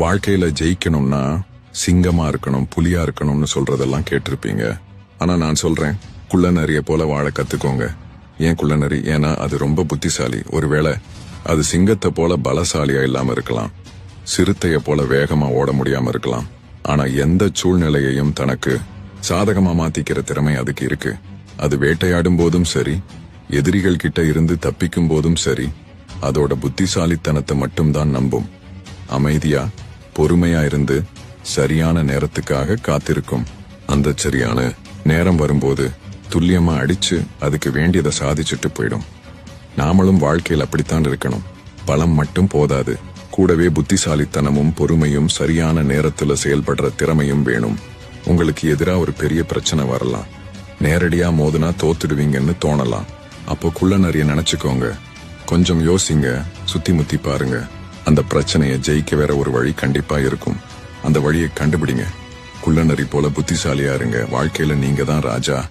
வாழ்க்கையில ஜெயிக்கணும்னா சிங்கமா இருக்கணும் புலியா இருக்கணும்னு சொல்றதெல்லாம் கேட்டிருப்பீங்க. ஆனா நான் சொல்றேன் குள்ளநரிய போல வாழ கத்துக்கோங்க. ஏன் குள்ளநரி? ஏன்னா அது ரொம்ப புத்திசாலி. ஒருவேளை அது சிங்கத்தை போல பலசாலியா இல்லாம இருக்கலாம். சிறுத்தைய போல வேகமா ஓட முடியாம இருக்கலாம். ஆனா எந்த சூழ்நிலையையும் தனக்கு சாதகமா மாத்திக்கிற திறமை அதுக்கு இருக்கு. அது வேட்டையாடும் போதும் சரி எதிரிகள் கிட்ட இருந்து தப்பிக்கும் போதும் சரி அதோட புத்திசாலித்தனத்தை மட்டும்தான் நம்பும். அமைதியா பொறுமையா இருந்து சரியான நேரத்துக்காக காத்திருக்கும். அந்த சரியான நேரம் வரும்போது துல்லியமா அடிச்சு அதுக்கு வேண்டியதை சாதிச்சுட்டு போயிடும். நாமளும் வாழ்க்கையில் அப்படித்தான் இருக்கணும். பலம் மட்டும் போதாது. கூடவே புத்திசாலித்தனமும் பொறுமையும் சரியான நேரத்துல செயல்படுற திறமையும் வேணும். உங்களுக்கு எதிரா ஒரு பெரிய பிரச்சனை வரலாம். நேரடியா மோதுனா தோத்துடுவீங்கன்னு தோணலாம். அப்போ குள்ள நிறைய நினைச்சுக்கோங்க. கொஞ்சம் யோசிங்க. சுத்தி முத்தி பாருங்க. அந்த பிரச்சனையை ஜெயிக்க வேற ஒரு வழி கண்டிப்பா இருக்கும். அந்த வழியை கண்டுபிடிங்க. குள்ளநரி போல புத்திசாலியா இருங்க. வாழ்க்கையில நீங்க தான் ராஜா.